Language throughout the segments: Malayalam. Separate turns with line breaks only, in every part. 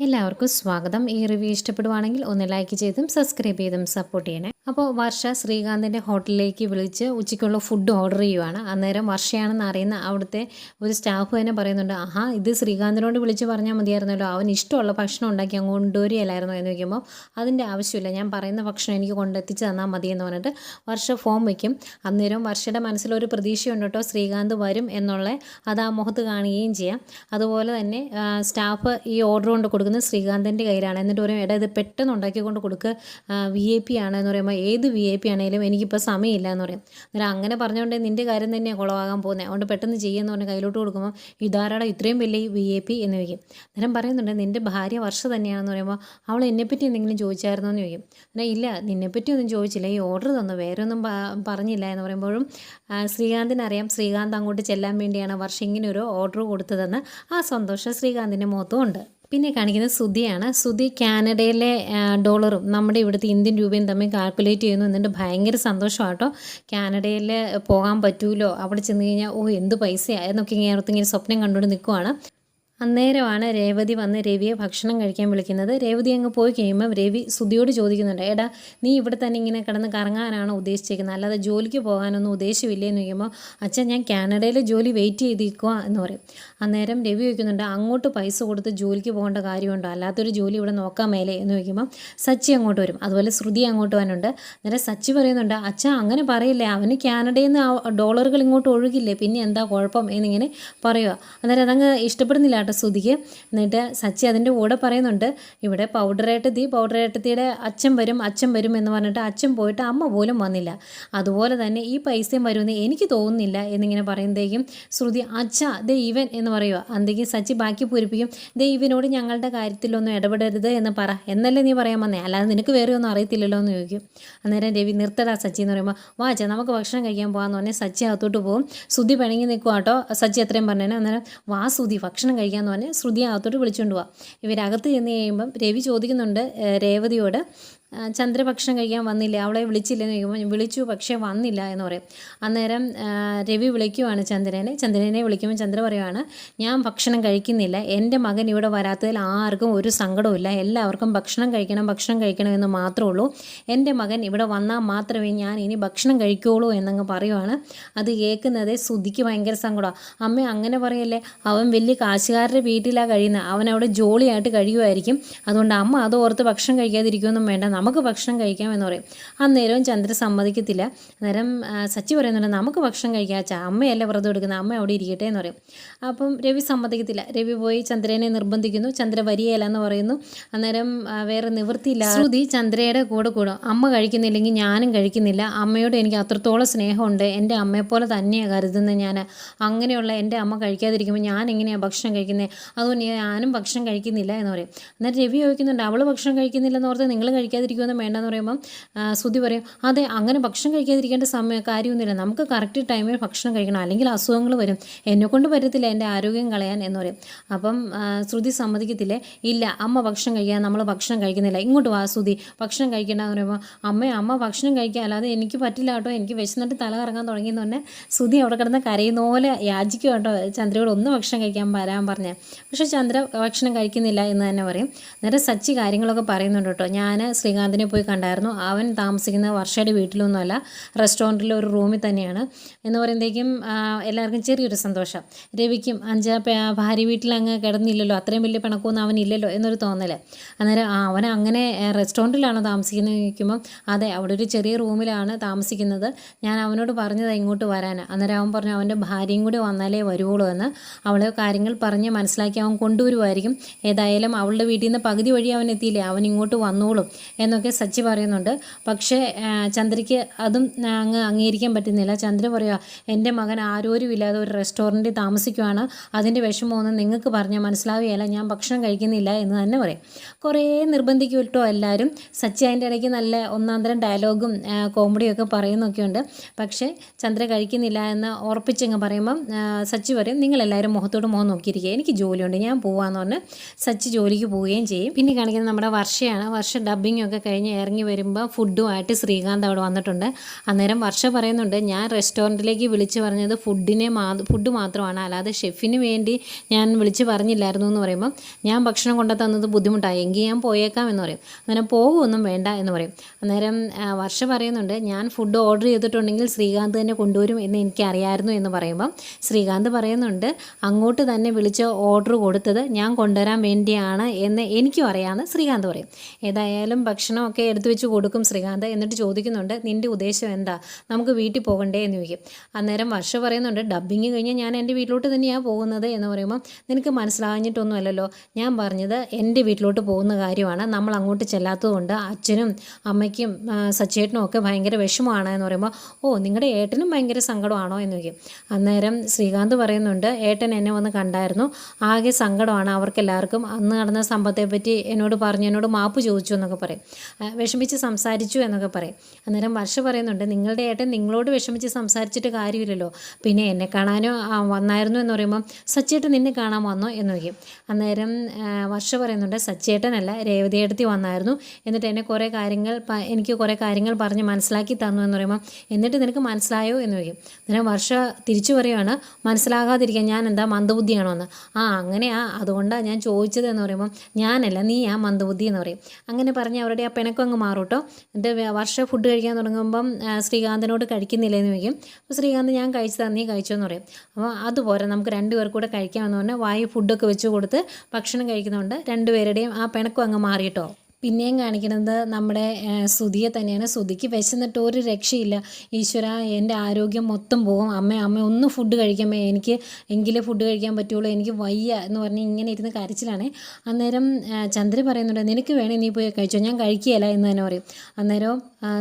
എല്ലാവർക്കും സ്വാഗതം. ഈ റിവ്യൂ ഇഷ്ടപ്പെടുവാണെങ്കിൽ ഒന്ന് ലൈക്ക് ചെയ്തും സബ്സ്ക്രൈബ് ചെയ്തും സപ്പോർട്ട് ചെയ്യണേ. അപ്പോൾ വർഷ ശ്രീകാന്തിന്റെ ഹോട്ടലിലേക്ക് വിളിച്ച് ഉച്ചയ്ക്കുള്ള ഫുഡ് ഓർഡർ ചെയ്യുവാണ്. അന്നേരം വർഷയാണെന്ന് അറിയുന്ന അവിടുത്തെ ഒരു സ്റ്റാഫ് തന്നെ പറയുന്നുണ്ട് ആഹാ ഇത് ശ്രീകാന്തിനോട് വിളിച്ച് പറഞ്ഞാൽ മതിയായിരുന്നല്ലോ. അവൻ ഇഷ്ടമുള്ള ഭക്ഷണം ഉണ്ടാക്കി അങ്ങ് കൊണ്ടുവരികയല്ലായിരുന്നോ? എന്ന് ചോദിക്കുമ്പോൾ അതിന്റെ ആവശ്യമില്ല. ഞാൻ പറയുന്ന ഭക്ഷണം എനിക്ക് കൊണ്ടെത്തിച്ച് തന്നാൽ മതി എന്ന് പറഞ്ഞിട്ട് വർഷ ഫോം വയ്ക്കും അന്നേരം വർഷയുടെ മനസ്സിലൊരു പ്രതീക്ഷയുണ്ട് കേട്ടോ. ശ്രീകാന്ത് വരും എന്നുള്ള അത് ആ മുഖത്ത് കാണുകയും ചെയ്യാം. അതുപോലെ തന്നെ സ്റ്റാഫ് ഈ ഓർഡർ കൊണ്ട് കൊടുക്കുന്നത് ശ്രീകാന്തിന്റെ കയ്യിലാണ്. എന്നിട്ട് പറയും എടാ ഇത് പെട്ടെന്ന് ഉണ്ടാക്കിക്കൊണ്ട് കൊടുക്കുക വി ഐ പി ആണ്. എന്ന് പറയുമ്പോൾ ഏത് വി ഐ പി ആണെങ്കിലും എനിക്കിപ്പോൾ സമയമില്ല എന്ന് പറയും. അന്നേരം അങ്ങനെ പറഞ്ഞുകൊണ്ട് നിന്റെ കാര്യം തന്നെയാണ് കുളമാകാൻ പോകുന്നത് അതുകൊണ്ട് പെട്ടെന്ന് ചെയ്യുമെന്ന് പറഞ്ഞ് കയ്യിലോട്ട് കൊടുക്കുമ്പോൾ ഇതാരാടാ ഇത്രയും വലിയ വി ഐ പി എന്ന് ചോദിക്കും. അന്നേരം പറയുന്നുണ്ട് നിന്റെ ഭാര്യ വർഷ തന്നെയാണെന്ന് പറയുമ്പോൾ അവൾ എന്നെപ്പറ്റി എന്തെങ്കിലും ചോദിച്ചായിരുന്നോ? എന്ന് ചോദിക്കും. എന്നാൽ ഇല്ല നിന്നെപ്പറ്റി ഒന്നും ചോദിച്ചില്ല. ഈ ഓർഡർ തന്നു. വേറെ ഒന്നും പറഞ്ഞില്ല എന്ന് പറയുമ്പോഴും ശ്രീകാന്തിനറിയാം ശ്രീകാന്ത് അങ്ങോട്ട് ചെല്ലാൻ വേണ്ടിയാണ് വർഷ ഇങ്ങനെ ഒരു ഓർഡർ കൊടുത്തതെന്ന്. ആ സന്തോഷം ശ്രീകാന്തിന്റെ മുഖത്തും ഉണ്ട്. പിന്നെ കാണിക്കുന്നത് സുധിയാണ്. സുധി കാനഡയിലെ ഡോളറും നമ്മുടെ ഇവിടുത്തെ ഇന്ത്യൻ രൂപയും തമ്മിൽ കാൽക്കുലേറ്റ് ചെയ്യുന്നു. എന്നിട്ട് ഭയങ്കര സന്തോഷമാട്ടോ. കാനഡയിൽ പോകാൻ പറ്റൂലോ? അവിടെ ചെന്ന് കഴിഞ്ഞാൽ ഓ എന്ത് പൈസയാണ് എന്നൊക്കെ ഇങ്ങനെ ഇങ്ങനെ സ്വപ്നം കണ്ടുകൊണ്ട് നിൽക്കുവാണ് അന്നേരമാണ് രേവതി വന്ന് രവിയെ ഭക്ഷണം കഴിക്കാൻ വിളിക്കുന്നത്. രേവതി അങ്ങ് പോയി കഴിയുമ്പം രവി സുധിയോട് ചോദിക്കുന്നുണ്ട് എടാ നീ ഇവിടെ തന്നെ ഇങ്ങനെ കിടന്ന് കറങ്ങാനാണോ ഉദ്ദേശിച്ചിരിക്കുന്നത് അല്ലാതെ ജോലിക്ക് പോകാനൊന്നും ഉദ്ദേശമില്ലേ എന്ന് ചോദിക്കുമ്പോൾ അച്ഛൻ ഞാൻ കാനഡയിൽ ജോലി വെയിറ്റ് ചെയ്തിരിക്കുക എന്ന് പറയും. അന്നേരം രവി ചോദിക്കുന്നുണ്ട് അങ്ങോട്ട് പൈസ കൊടുത്ത് ജോലിക്ക് പോകേണ്ട കാര്യമുണ്ടോ? അല്ലാത്തൊരു ജോലി ഇവിടെ നോക്കാൻ മേലേ? എന്ന് ചോദിക്കുമ്പോൾ സച്ചി അങ്ങോട്ട് വരും. അതുപോലെ ശ്രുതി അങ്ങോട്ട് വരാനുണ്ട്. അന്നേരം സച്ചി പറയുന്നുണ്ട് അച്ഛൻ അങ്ങനെ പറയില്ലേ? അവന് കാനഡയിൽ നിന്ന് ഡോളറുകൾ ഇങ്ങോട്ട് ഒഴുകില്ലേ? പിന്നെ എന്താ കുഴപ്പം? എന്നിങ്ങനെ പറയുക അന്നേരം അതങ്ങ് ഇഷ്ടപ്പെടുന്നില്ല കേട്ടോ ശ്രുതിക്ക് എന്നിട്ട് സച്ചി അതിന്റെ കൂടെ പറയുന്നുണ്ട് ഇവിടെ പൗഡറേട്ടത്തി പൗഡറേട്ടത്തിയുടെ അച്ഛൻ വരും അച്ഛൻ വരും എന്ന് പറഞ്ഞിട്ട് അച്ഛൻ പോയിട്ട് അമ്മ പോലും വന്നില്ല. അതുപോലെ തന്നെ ഈ പൈസയും വരുമെന്ന് എനിക്ക് തോന്നുന്നില്ല എന്നിങ്ങനെ പറയുമ്പോഴേക്കും ശ്രുതി അച്ഛ ദേ ഇവൻ എന്ന് പറയുക അന്തെങ്കിലും സച്ചി ബാക്കി പൂരിപ്പിക്കും ദേ ഇവനോട് ഞങ്ങളുടെ കാര്യത്തിലൊന്നും ഇടപെടരുത് എന്ന് പറ. എന്നല്ലേ നീ പറയാൻ വന്നേ? അല്ലാതെ നിനക്ക് വേറെ ഒന്നും അറിയത്തില്ലല്ലോ എന്ന് ചോദിക്കും. അന്നേരം രവി നിർത്തടാ സച്ചി എന്ന് പറയുമ്പോൾ വാ അച്ഛാ നമുക്ക് ഭക്ഷണം കഴിക്കാൻ പോകാമെന്ന് പറഞ്ഞാൽ സച്ചി അകത്തോട്ട് പോകും. ശ്രുതി പിണങ്ങി നിൽക്കുക കേട്ടോ സച്ചി എത്രയും പറഞ്ഞേനെ. അന്നേരം വാ ശ്രുതി ഭക്ഷണം കഴിക്കാമെന്ന് പറഞ്ഞ് ശ്രുതി അകത്തോട്ട് വിളിച്ചുകൊണ്ട് പോവാം. ഇവരകത്ത് ചെന്ന് കഴിയുമ്പം രവി ചോദിക്കുന്നുണ്ട് രേവതിയോട് ചന്ദ്ര ഭക്ഷണം കഴിക്കാൻ വന്നില്ല. അവളെ വിളിച്ചില്ലെന്ന് ചോദിക്കുമ്പോൾ വിളിച്ചു പക്ഷേ വന്നില്ല എന്ന് പറയും. അന്നേരം രവി വിളിക്കുവാണ് ചന്ദ്രനെ. ചന്ദ്രനെ വിളിക്കുമ്പോൾ ചന്ദ്ര പറയുവാണ് ഞാൻ ഭക്ഷണം കഴിക്കുന്നില്ല. എന്റെ മകൻ ഇവിടെ വരാത്തതിൽ ആർക്കും ഒരു സങ്കടവുമില്ല എല്ലാവർക്കും ഭക്ഷണം കഴിക്കണം ഭക്ഷണം കഴിക്കണം എന്ന് മാത്രമേ ഉള്ളൂ. എന്റെ മകൻ ഇവിടെ വന്നാൽ മാത്രമേ ഞാൻ ഇനി ഭക്ഷണം കഴിക്കുകയുള്ളൂ എന്നങ്ങ് പറയുവാണ്. അത് കേൾക്കുന്നത് സുധിക്ക് ഭയങ്കര സങ്കടമാണ് അമ്മ അങ്ങനെ പറയല്ലേ? അവൻ വലിയ കാശുകാരുടെ വീട്ടിലാണ് കഴിയുന്നത്. അവൻ അവിടെ ജോളിയായിട്ട് കഴിയുമായിരിക്കും അതുകൊണ്ട് അമ്മ അത് ഓർത്ത് ഭക്ഷണം കഴിക്കാതിരിക്കുമെന്നും വേണ്ട. നമുക്ക് ഭക്ഷണം കഴിക്കാം എന്ന് പറയും. അന്നേരവും ചന്ദ്രൻ സമ്മതിക്കത്തില്ല. അന്നേരം സച്ചി പറയുന്നുണ്ട് നമുക്ക് ഭക്ഷണം കഴിക്കാം അച്ഛാ. അമ്മയല്ല വ്രതം എടുക്കുന്നത്? അമ്മ അവിടെ ഇരിക്കട്ടെ എന്ന് പറയും. അപ്പം രവി സമ്മതിക്കത്തില്ല. രവി പോയി ചന്ദ്രനെ നിർബന്ധിക്കുന്നു. ചന്ദ്ര വരികയില്ല എന്ന് പറയുന്നു. അന്നേരം വേറെ നിവൃത്തിയില്ല ശ്രുതി ചന്ദ്രയുടെ കൂടെ കൂടും. അമ്മ കഴിക്കുന്നില്ലെങ്കിൽ ഞാനും കഴിക്കുന്നില്ല. അമ്മയോട് എനിക്ക് അത്രത്തോളം സ്നേഹമുണ്ട്. എന്റെ അമ്മയെപ്പോലെ തന്നെയാണ് കരുതുന്നത് ഞാൻ. അങ്ങനെയുള്ള എന്റെ അമ്മ കഴിക്കാതിരിക്കുമ്പോൾ ഞാൻ എങ്ങനെയാണ് ഭക്ഷണം കഴിക്കുന്നത് അതുകൊണ്ട് ഞാനും ഭക്ഷണം കഴിക്കുന്നില്ല എന്ന് പറയും. അന്നേരം രവി ചോദിക്കുന്നുണ്ട് അവൾ ഭക്ഷണം കഴിക്കുന്നില്ലെന്ന് ഓർത്ത് നിങ്ങൾ കഴിക്കാതിരിക്കുമെന്ന് വേണ്ടെന്ന് പറയുമ്പം ശ്രുതി പറയും അതെ അങ്ങനെ ഭക്ഷണം കഴിക്കാതിരിക്കേണ്ട സമയം കാര്യമൊന്നുമില്ല. നമുക്ക് കറക്റ്റ് ടൈമിൽ ഭക്ഷണം കഴിക്കണം. അല്ലെങ്കിൽ അസുഖങ്ങൾ വരും. എന്നെക്കൊണ്ട് പറ്റത്തില്ല എന്റെ ആരോഗ്യം കളയാൻ എന്ന് പറയും. അപ്പം ശ്രുതി സമ്മതിക്കത്തില്ലേ? ഇല്ല അമ്മ ഭക്ഷണം കഴിക്കാൻ നമ്മൾ ഭക്ഷണം കഴിക്കുന്നില്ല. ഇങ്ങോട്ട് വാ ശ്രുതി. ഭക്ഷണം കഴിക്കേണ്ടതെന്ന് പറയുമ്പോൾ അമ്മ അമ്മ ഭക്ഷണം കഴിക്കുക അല്ലാതെ എനിക്ക് പറ്റില്ല കേട്ടോ. എനിക്ക് വിശന്നിട്ട് തല കറങ്ങാൻ തുടങ്ങിയെന്ന് പറഞ്ഞാൽ ശ്രുതി അവിടെ കിടന്ന് കരയുന്ന പോലെ യാചിക്കും കേട്ടോ. ചന്ദ്രയോട് ഒന്ന് ഭക്ഷണം കഴിക്കാൻ വരാൻ പറഞ്ഞേ. പക്ഷേ ചന്ദ്ര ഭക്ഷണം കഴിക്കുന്നില്ല എന്ന് തന്നെ പറയും. നേരെ സച്ചി കാര്യങ്ങളൊക്കെ പറയുന്നുണ്ട് കേട്ടോ. ഞാൻ ശ്രീകാന്തിനെ പോയി കണ്ടായിരുന്നു. അവൻ താമസിക്കുന്ന വർഷയുടെ വീട്ടിലൊന്നുമല്ല റെസ്റ്റോറന്റിലെ ഒരു റൂമിൽ തന്നെയാണ്. എന്ന് പറയുമ്പോഴേക്കും എല്ലാവർക്കും ചെറിയൊരു സന്തോഷം. രവിക്കും അഞ്ചാ ഭാര്യ വീട്ടിൽ അങ്ങ് കിടന്നില്ലല്ലോ അത്രയും വലിയ പിണക്കമൊന്നും അവനില്ലല്ലോ എന്നൊരു തോന്നൽ. അന്നേരം അവൻ അങ്ങനെ റെസ്റ്റോറന്റിലാണോ താമസിക്കുന്നത് ചോദിക്കുമ്പം അതെ അവിടെ ഒരു ചെറിയ റൂമിലാണ് താമസിക്കുന്നത്. ഞാൻ അവനോട് പറഞ്ഞത് ഇങ്ങോട്ട് വരാൻ അന്നേരം അവൻ പറഞ്ഞു അവന്റെ ഭാര്യയും കൂടി വന്നാലേ വരുവുള്ളൂ എന്ന്. അവളെ കാര്യങ്ങൾ പറഞ്ഞ് മനസ്സിലാക്കി അവൻ കൊണ്ടുവരുമായിരിക്കും ഏതായാലും അവളുടെ വീട്ടിൽ നിന്ന് പകുതി വഴി അവൻ എത്തിയില്ലേ അവൻ ഇങ്ങോട്ട് വന്നോളും. എന്നൊക്കെ സച്ചി പറയുന്നുണ്ട്. പക്ഷേ ചന്ദ്രയ്ക്ക് അതും അങ്ങ് അംഗീകരിക്കാൻ പറ്റുന്നില്ല. ചന്ദ്ര പറയുക എന്റെ മകൻ ആരോരുമില്ലാതെ ഒരു റെസ്റ്റോറന്റിൽ താമസിക്കുവാണ്. അതിന്റെ വിഷമമൊന്നും നിങ്ങൾക്ക് പറഞ്ഞാൽ മനസ്സിലാവുകയില്ല. ഞാൻ ഭക്ഷണം കഴിക്കുന്നില്ല എന്ന് തന്നെ പറയും. കുറേ നിർബന്ധിക്കൂട്ടോ കേട്ടോ എല്ലാവരും. സച്ചി അതിന്റെ ഇടയ്ക്ക് നല്ല ഒന്നാന്തരം ഡയലോഗും കോമഡിയൊക്കെ പറയുന്നൊക്കെയുണ്ട്. പക്ഷേ ചന്ദ്ര കഴിക്കുന്നില്ല എന്ന് ഉറപ്പിച്ചങ്ങ് പറയുമ്പം സച്ചി പറയും നിങ്ങളെല്ലാവരും മുഖത്തോട് മുഖം നോക്കിയിരിക്കുക. എനിക്ക് ജോലിയുണ്ട്. ഞാൻ പോവാന്ന് പറഞ്ഞ് സച്ചി ജോലിക്ക് പോവുകയും ചെയ്യും. പിന്നെ കാണിക്കുന്നത് നമ്മുടെ വർഷയാണ്. വർഷ ഡബ്ബിംഗ് ഒക്കെ കഴിഞ്ഞ് ഇറങ്ങി വരുമ്പോൾ ഫുഡുമായിട്ട് ശ്രീകാന്ത് അവിടെ വന്നിട്ടുണ്ട്. അന്നേരം വർഷ പറയുന്നുണ്ട് ഞാൻ റെസ്റ്റോറന്റിലേക്ക് വിളിച്ച് പറഞ്ഞത് ഫുഡിനെ മാ ഫുഡ് മാത്രമാണ്. അല്ലാതെ ഷെഫിന് വേണ്ടി ഞാൻ വിളിച്ച് പറഞ്ഞില്ലായിരുന്നു എന്ന് പറയുമ്പോൾ ഞാൻ ഭക്ഷണം കൊണ്ടു തന്നത് ബുദ്ധിമുട്ടായി. എങ്കിൽ ഞാൻ പോയേക്കാം എന്ന് പറയും. അങ്ങനെ പോകുമൊന്നും വേണ്ട എന്ന് പറയും. അന്നേരം വർഷ പറയുന്നുണ്ട് ഞാൻ ഫുഡ് ഓർഡർ ചെയ്തിട്ടുണ്ടെങ്കിൽ ശ്രീകാന്ത് തന്നെ കൊണ്ടുവരും എന്ന് എനിക്കറിയായിരുന്നു എന്ന് പറയുമ്പം ശ്രീകാന്ത് പറയുന്നുണ്ട് അങ്ങോട്ട് തന്നെ വിളിച്ച് ഓർഡർ കൊടുത്തത് ഞാൻ കൊണ്ടുവരാൻ വേണ്ടിയാണ് എന്ന് എനിക്കും അറിയാമെന്ന് ശ്രീകാന്ത് പറയും. ഏതായാലും ഭക്ഷണമൊക്കെ എടുത്തു വെച്ച് കൊടുക്കും ശ്രീകാന്ത് എന്നിട്ട് ചോദിക്കുന്നുണ്ട് നിന്റെ ഉദ്ദേശം എന്താ? നമുക്ക് വീട്ടിൽ പോകണ്ടേ? എന്ന് ചോദിക്കും. അന്നേരം വർഷ പറയുന്നുണ്ട് ഡബ്ബിങ് കഴിഞ്ഞാൽ ഞാൻ എന്റെ വീട്ടിലോട്ട് തന്നെയാണ് പോകുന്നത്. എന്ന് പറയുമ്പോൾ നിനക്ക് മനസ്സിലാഞ്ഞിട്ടൊന്നുമല്ലല്ലോ. ഞാൻ പറഞ്ഞത് എന്റെ വീട്ടിലോട്ട് പോകുന്ന കാര്യമാണ്. നമ്മൾ അങ്ങോട്ട് ചെല്ലാത്തതുകൊണ്ട് അച്ഛനും അമ്മയ്ക്കും സച്ചേട്ടനും ഒക്കെ ഭയങ്കര വിഷമമാണ്. എന്ന് പറയുമ്പോൾ ഓ നിങ്ങളുടെ ഏട്ടനും ഭയങ്കര സങ്കടമാണോ? എന്ന് ചോദിക്കും. അന്നേരം ശ്രീകാന്ത് പറയുന്നുണ്ട് ഏട്ടൻ എന്നെ വന്ന് കണ്ടായിരുന്നു. ആകെ സങ്കടമാണ്. അവർക്കെല്ലാവർക്കും അന്ന് നടന്ന സംഭവത്തെപ്പറ്റി എന്നോട് പറഞ്ഞു എന്നോട് മാപ്പ് ചോദിച്ചു എന്നൊക്കെ പറയും. വിഷമിച്ച് സംസാരിച്ചു എന്നൊക്കെ പറയും. അന്നേരം വർഷ പറയുന്നുണ്ട് നിങ്ങളുടെ ഏട്ടൻ നിങ്ങളോട് വിഷമിച്ച് സംസാരിച്ചിട്ട് കാര്യമില്ലല്ലോ. പിന്നെ എന്നെ കാണാനോ വന്നായിരുന്നു എന്ന് പറയുമ്പം സച്ചേട്ടൻ നിന്നെ കാണാൻ വന്നോ? എന്ന് ചോദിക്കും. അന്നേരം വർഷ പറയുന്നുണ്ട് സച്ചേട്ടനല്ല രേവതിയെടുത്തി വന്നായിരുന്നു. എന്നിട്ട് എന്നെ കുറേ കാര്യങ്ങൾ എനിക്ക് കുറേ കാര്യങ്ങൾ പറഞ്ഞ് മനസ്സിലാക്കി തന്നു എന്ന് പറയുമ്പോൾ എന്നിട്ട് നിനക്ക് മനസ്സിലായോ? എന്ന് ചോദിക്കും. അന്നേരം വർഷ തിരിച്ചു പറയുവാണ് മനസ്സിലാകാതിരിക്കാൻ ഞാൻ എന്താ മന്ദബുദ്ധിയാണോ? എന്ന്. ആ അങ്ങനെയാ. അതുകൊണ്ടാണ് ഞാൻ ചോദിച്ചത് എന്ന് പറയുമ്പോൾ ഞാനല്ല നീ ആ മന്ദബുദ്ധി എന്ന് പറയും. അങ്ങനെ പറഞ്ഞ് അവരുടെ ആ പിണക്കം അങ്ങ് മാറും കേട്ടോ എന്നിട്ട് വർഷ ഫുഡ് കഴിക്കാൻ തുടങ്ങുമ്പം ശ്രീകാന്തിനോട് കഴിക്കുന്നില്ല എന്ന് ചോദിക്കും. അപ്പോൾ ശ്രീകാന്ത് ഞാൻ കഴിച്ചതാ നീ കഴിച്ചോ എന്ന് പറയും അപ്പോൾ അതുപോലെ നമുക്ക് രണ്ടുപേർക്കും കൂടെ കഴിക്കാമെന്ന് പറഞ്ഞാൽ വായു ഫുഡൊക്കെ വെച്ച് കൊടുത്ത് ഭക്ഷണം കഴിക്കുന്നതുകൊണ്ട് രണ്ടുപേരുടെയും ആ പിണക്കം അങ്ങ് മാറിയിട്ടോ പിന്നെയും കാണിക്കുന്നത് നമ്മുടെ സുധിയെ തന്നെയാണ്. സുധിക്ക് വിശന്നിട്ട് ഒരു രക്ഷയില്ല. ഈശ്വര എന്റെ ആരോഗ്യം മൊത്തം പോകും. അമ്മ അമ്മ ഒന്നും ഫുഡ് കഴിക്കുമ്പോൾ എനിക്ക് എങ്കിലേ ഫുഡ് കഴിക്കാൻ പറ്റുള്ളൂ. എനിക്ക് വയ്യ എന്ന് പറഞ്ഞ് ഇങ്ങനെ ഇരുന്ന് കരച്ചിലാണേ. അന്നേരം ചന്ദ്രൻ ചന്ദ്ര പറയുന്നുണ്ട് നിനക്ക് വേണേ നീ പോയി കഴിച്ചോ? ഞാൻ കഴിക്കുകയില്ല എന്ന് തന്നെ പറയും. അന്നേരം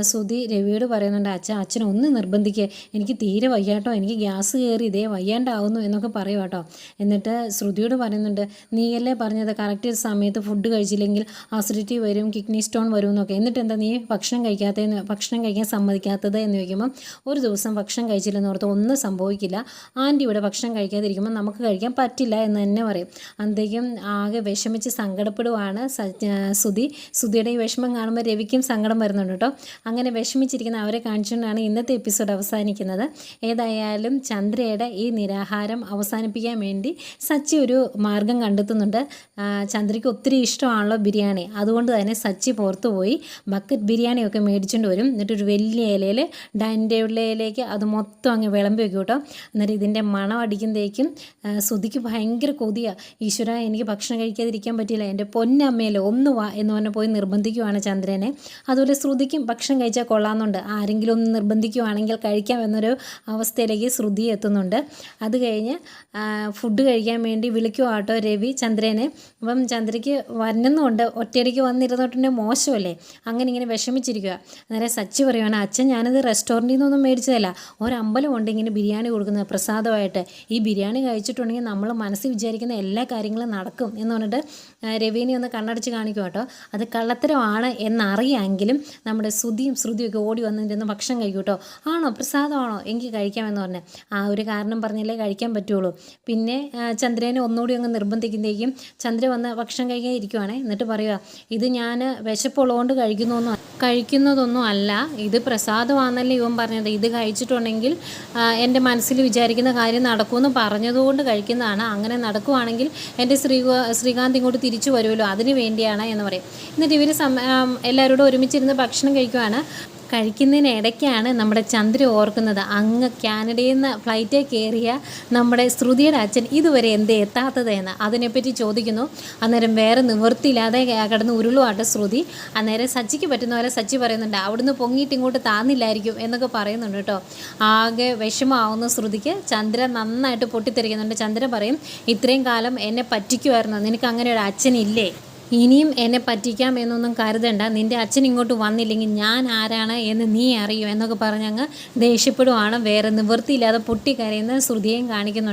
സുധി രവിയോട് പറയുന്നുണ്ട് അച്ഛൻ അച്ഛനെ ഒന്ന് നിർബന്ധിക്കുക എനിക്ക് തീരെ വയ്യാട്ടോ എനിക്ക് ഗ്യാസ് കയറി ഇതേ വയ്യാണ്ടാവുന്നു എന്നൊക്കെ പറയും കേട്ടോ. എന്നിട്ട് ശ്രുതിയോട് പറയുന്നുണ്ട് നീയല്ലേ പറഞ്ഞത്? കറക്റ്റ് സമയത്ത് ഫുഡ് കഴിച്ചില്ലെങ്കിൽ അസിഡിറ്റി വരും കിഡ്നി സ്റ്റോൺ വരും എന്നൊക്കെ എന്നിട്ട് എന്താ നീ ഭക്ഷണം കഴിക്കാത്തതെന്ന് ഭക്ഷണം കഴിക്കാൻ സമ്മതിക്കാത്തത് എന്ന് ചോദിക്കുമ്പം ഒരു ദിവസം ഭക്ഷണം കഴിച്ചില്ലെന്ന് ഓർത്ത് ഒന്നും സംഭവിക്കില്ല. ആന്റി ഇവിടെ ഭക്ഷണം കഴിക്കാതിരിക്കുമ്പോൾ നമുക്ക് കഴിക്കാൻ പറ്റില്ല എന്ന് തന്നെ പറയും. അന്തേക്കും ആകെ വിഷമിച്ച് സങ്കടപ്പെടുവാണ് സുധി. സുധിയുടെ ഈ വിഷമം കാണുമ്പോൾ രവിക്കും സങ്കടം വരുന്നുണ്ട് കേട്ടോ. അങ്ങനെ വിഷമിച്ചിരിക്കുന്ന അവരെ കാണിച്ചുകൊണ്ടാണ് ഇന്നത്തെ എപ്പിസോഡ് അവസാനിക്കുന്നത്. ഏതായാലും ചന്ദ്രയുടെ ഈ നിരാഹാരം അവസാനിപ്പിക്കാൻ വേണ്ടി സച്ചി ഒരു മാർഗം കണ്ടെത്തുന്നുണ്ട്. ചന്ദ്രയ്ക്ക് ഒത്തിരി ഇഷ്ടമാണല്ലോ ബിരിയാണി. അതുകൊണ്ട് തന്നെ സച്ചി പുറത്തു പോയി. ബക്കറ്റ് ബിരിയാണിയൊക്കെ മേടിച്ചുകൊണ്ട് വരും. എന്നിട്ട് ഒരു വലിയ ഇലയിൽ ഡൈനിങ് ഉള്ളയിലേക്ക് അത് മൊത്തം അങ്ങ് വിളമ്പി വെക്കും കേട്ടോ. എന്നിട്ട് ഇതിന്റെ മണം അടിക്കുമ്പോഴേക്കും ശ്രുതിക്ക് ഭയങ്കര കൊതിയാണ് ഈശ്വര എനിക്ക് ഭക്ഷണം കഴിക്കാതിരിക്കാൻ പറ്റില്ല എന്റെ പൊന്നമ്മയിലെ ഒന്ന് വാ എന്ന് പറഞ്ഞ് പോയി നിർബന്ധിക്കുവാണ് ചന്ദ്രനെ. അതുപോലെ ശ്രുതിക്കും ഭക്ഷണം കഴിച്ചാൽ കൊള്ളാമെന്നുണ്ട്. ആരെങ്കിലും ഒന്ന് നിർബന്ധിക്കുവാണെങ്കിൽ കഴിക്കാം എന്നൊരു അവസ്ഥയിലേക്ക് ശ്രുതി എത്തുന്നുണ്ട്. അത് കഴിഞ്ഞ് ഫുഡ് കഴിക്കാൻ വേണ്ടി വിളിക്കുക കേട്ടോ രവി ചന്ദ്രനെ. അപ്പം ചന്ദ്രയ്ക്ക് വരണമെന്നുണ്ട് ഒറ്റയടിക്ക് വന്നിരുന്നിട്ടുണ്ടെങ്കിൽ മോശമല്ലേ? അങ്ങനെ ഇങ്ങനെ വിഷമിച്ചിരിക്കുക. നേരെ സച്ചി പറയുവാണ് അച്ഛൻ ഞാനത് റെസ്റ്റോറന്റിൽ നിന്നൊന്നും മേടിച്ചതല്ല. ഒരമ്പലമുണ്ട് ഇങ്ങനെ ബിരിയാണി കൊടുക്കുന്നത് പ്രസാദമായിട്ട്. ഈ ബിരിയാണി കഴിച്ചിട്ടുണ്ടെങ്കിൽ നമ്മൾ മനസ്സിൽ വിചാരിക്കുന്ന എല്ലാ കാര്യങ്ങളും നടക്കും. എന്ന് പറഞ്ഞിട്ട് രവീനെ ഒന്ന് കണ്ണടച്ച് കാണിക്കും കേട്ടോ അത് കള്ളത്തരമാണ് എന്നറിയാമെങ്കിലും നമ്മുടെ ശ്രുതിയും ശ്രുതിയൊക്കെ ഓടി വന്നിരുന്ന് ഭക്ഷണം കഴിക്കും കേട്ടോ ആണോ? പ്രസാദമാണോ? എനിക്ക് കഴിക്കാമെന്ന് പറഞ്ഞ്. ആ ഒരു കാരണം പറഞ്ഞാലേ കഴിക്കാൻ പറ്റുള്ളൂ. പിന്നെ ചന്ദ്രനെ ഒന്നുകൂടി അങ്ങ് നിർബന്ധിക്കുന്നതേക്കും ചന്ദ്ര വന്ന് ഭക്ഷണം കഴിക്കാൻ ഇരിക്കുവാണേ എന്നിട്ട് പറയുക ഇത് ഞാൻ വിശപ്പുള്ളതുകൊണ്ട് കഴിക്കുന്നൊന്നും കഴിക്കുന്നതൊന്നും അല്ല. ഇത് പ്രസാദമാണെന്നല്ലേ ഇവൻ പറഞ്ഞത്. ഇത് കഴിച്ചിട്ടുണ്ടെങ്കിൽ എന്റെ മനസ്സിൽ വിചാരിക്കുന്ന കാര്യം നടക്കുമെന്ന് പറഞ്ഞതുകൊണ്ട് കഴിക്കുന്നതാണ്. അങ്ങനെ നടക്കുവാണെങ്കിൽ എന്റെ ശ്രീ ശ്രീകാന്ത് ഇങ്ങോട്ട് തിരിച്ചു വരുമല്ലോ. അതിന് വേണ്ടിയാണ് എന്ന് പറയും. എന്നിട്ട് ഇവർ എല്ലാവരോടും ഒരുമിച്ചിരുന്ന് ഭക്ഷണം കഴിക്കുവാണ്. കഴിക്കുന്നതിനിടയ്ക്കാണ് നമ്മുടെ ചന്ദ്ര ഓർക്കുന്നത് അങ്ങ് കാനഡയിൽ നിന്ന് ഫ്ലൈറ്റിൽ കയറിയ നമ്മുടെ ശ്രുതിയുടെ അച്ഛൻ ഇതുവരെ എന്ത് എത്താത്തത് എന്ന്. അതിനെപ്പറ്റി ചോദിക്കുന്നു. അന്നേരം വേറെ നിവൃത്തിയില്ലാതെ കിടന്ന് ഉരുളുവാട്ടെ ശ്രുതി. അന്നേരം സച്ചിക്ക് പറ്റുന്ന പോലെ സച്ചി പറയുന്നുണ്ട് അവിടുന്ന് പൊങ്ങിയിട്ട് ഇങ്ങോട്ട് താന്നില്ലായിരിക്കും എന്നൊക്കെ പറയുന്നുണ്ട് കേട്ടോ. ആകെ വിഷമാവുന്ന ശ്രുതിക്ക് ചന്ദ്ര നന്നായിട്ട് പൊട്ടിത്തെറിക്കുന്നുണ്ട്. ചന്ദ്ര പറയും ഇത്രയും കാലം എന്നെ പറ്റിക്കുമായിരുന്നു നിനക്ക് അങ്ങനെ ഒരു അച്ഛനില്ലേ? ഇനിയും എന്നെ പറ്റിക്കാം എന്നൊന്നും കരുതണ്ട. നിന്റെ അച്ഛൻ ഇങ്ങോട്ട് വന്നില്ലെങ്കിൽ ഞാൻ ആരാണ് എന്ന് നീ അറിയും എന്നൊക്കെ പറഞ്ഞങ്ങ് ദേഷ്യപ്പെടുവാണ്. വേറെ നിവൃത്തിയില്ലാതെ പൊട്ടിക്കരയുന്ന ശ്രുതിയും കാണിക്കുന്നുണ്ട്.